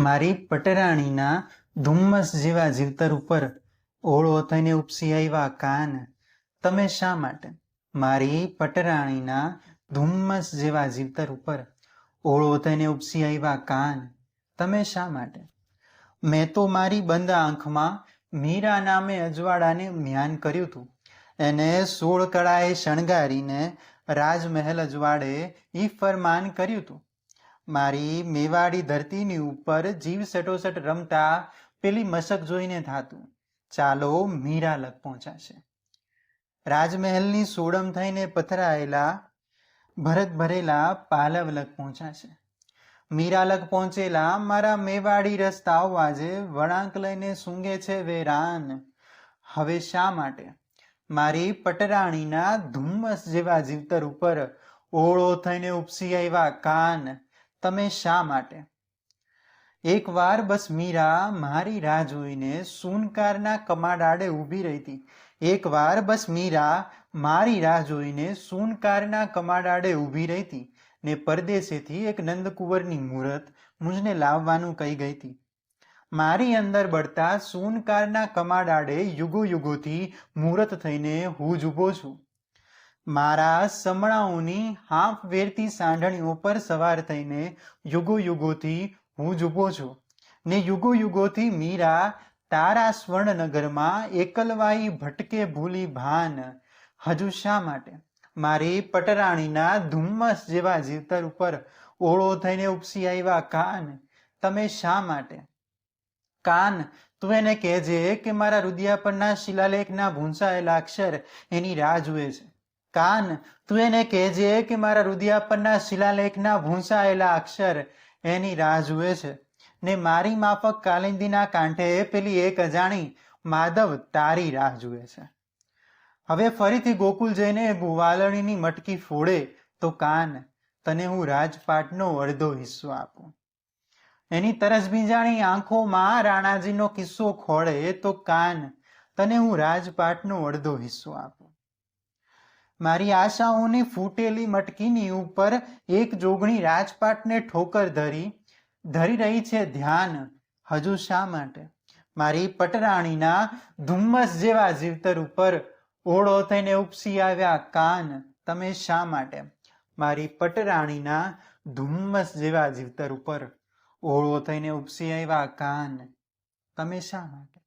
મારી પટરાણીના ધુમ્મસ જેવા જીવતર ઉપર ઓળો થઈને ઉપસી આવ્યા, કાન, તમે શા માટે મારી પટરાણીના ધુમ્મસ જેવા જીવતર ઉપર ઓળો થઈને ઉપસી આવ્યા, કાન, તમે શા માટે? મેં તો મારી બંધ આંખમાં મીરા નામે અજવાળાને મ્યાન કર્યું હતું એને સોળ કળાએ શણગારીને રાજમહેલ અજવાડે ઈ ફરમાન કર્યું હતું મારી મેવાડી ધરતીની ઉપર જીવ સટોસટ રમતા પેલી મશક જોઈને થાતું. ચાલો મીરા લગ પહોંચાશે. રાજમહેલની સોડમ થઈને પથરાયેલા, ભરત ભરેલા પાલવલક પહોંચાશે. મીરાલક પહોંચેલા, મારા મેવાડી રસ્તાઓ આજે વળાંક લઈને સૂંઘે છે વેરાન. હવે શા માટે? મારી પટરાણીના ધુમ્મસ જેવા જીવતર ઉપર ઓળો થઈને ઉપસી આવ્યા કાન. તમે શા માટે? એકવાર બસ મીરા મારી રાહ જોઈને સૂનકારના કમાડાડે ઊભી રહી હતી એકવાર બસ મીરા મારી રાહ જોઈને સૂનકારના કમાડાડે ઊભી રહી ને પરદેશેથી એક નંદકુંવરની મૂરત મુજને લાવવાનું કહી ગઈ હતી મારી અંદર બળતા સૂનકારના કમાડાડે યુગો યુગોથી મૂરત થઈને હું જ ઊભો છું. મારા સમણાઓની હાફ વેરતી સાંઢણીઓ પર સવાર થઈને યુગો યુગોથી હું ઊભો છું. ને યુગો યુગોથી મીરા તારા સ્વર્ણનગરમાં એકલવાઈ ભટકે ભૂલી ભાન. હજુ શા માટે? મારી પટરાણીના ધુમ્મસ જેવા જીવતર ઉપર ઓળો થઈને ઉપસી આવ્યા કાન. તમે શા માટે? કાન, તું એને કહેજે કે મારા રુદિયા પરના શિલાલેખના ભૂંસાયેલા અક્ષર એની રાહ જુએ છે. કાન, તું એને કહેજે કે મારા રુદિયા પરના શિલાલેખના ભૂંસાયેલા અક્ષર એની રાહ જુએ છે. ને મારી માફક કાલિંદીના કાંઠે પેલી એક અજાણી માધવ તારી રાહ જુએ છે. હવે ફરીથી ગોકુલ જઈને ગુવાલણીની મટકી ફોડે તો કાન, તને હું રાજપાટનો અડધો હિસ્સો આપું. એની તરસ ભીંજાણી આંખોમાં રાણાજીનો કિસ્સો ખોળે તો કાન, તને હું રાજપાટનો અડધો હિસ્સો આપું. મારી આશાઓની ફૂટેલી મટકીની ઉપર એક જોગણી રાજપાટને ઠોકર ધરી ધરી રહી છે ધ્યાન, હજુ શા માટે? મારી પટરાણીના ધુમ્મસ જેવા જીવતર ઉપર ઓળો થઈને ઉપસી આવ્યા કાન, તમે શા માટે? મારી પટરાણીના ધુમ્મસ જેવા જીવતર ઉપર ઓળો થઈને ઉપસી આવ્યા કાન, તમે શા માટે?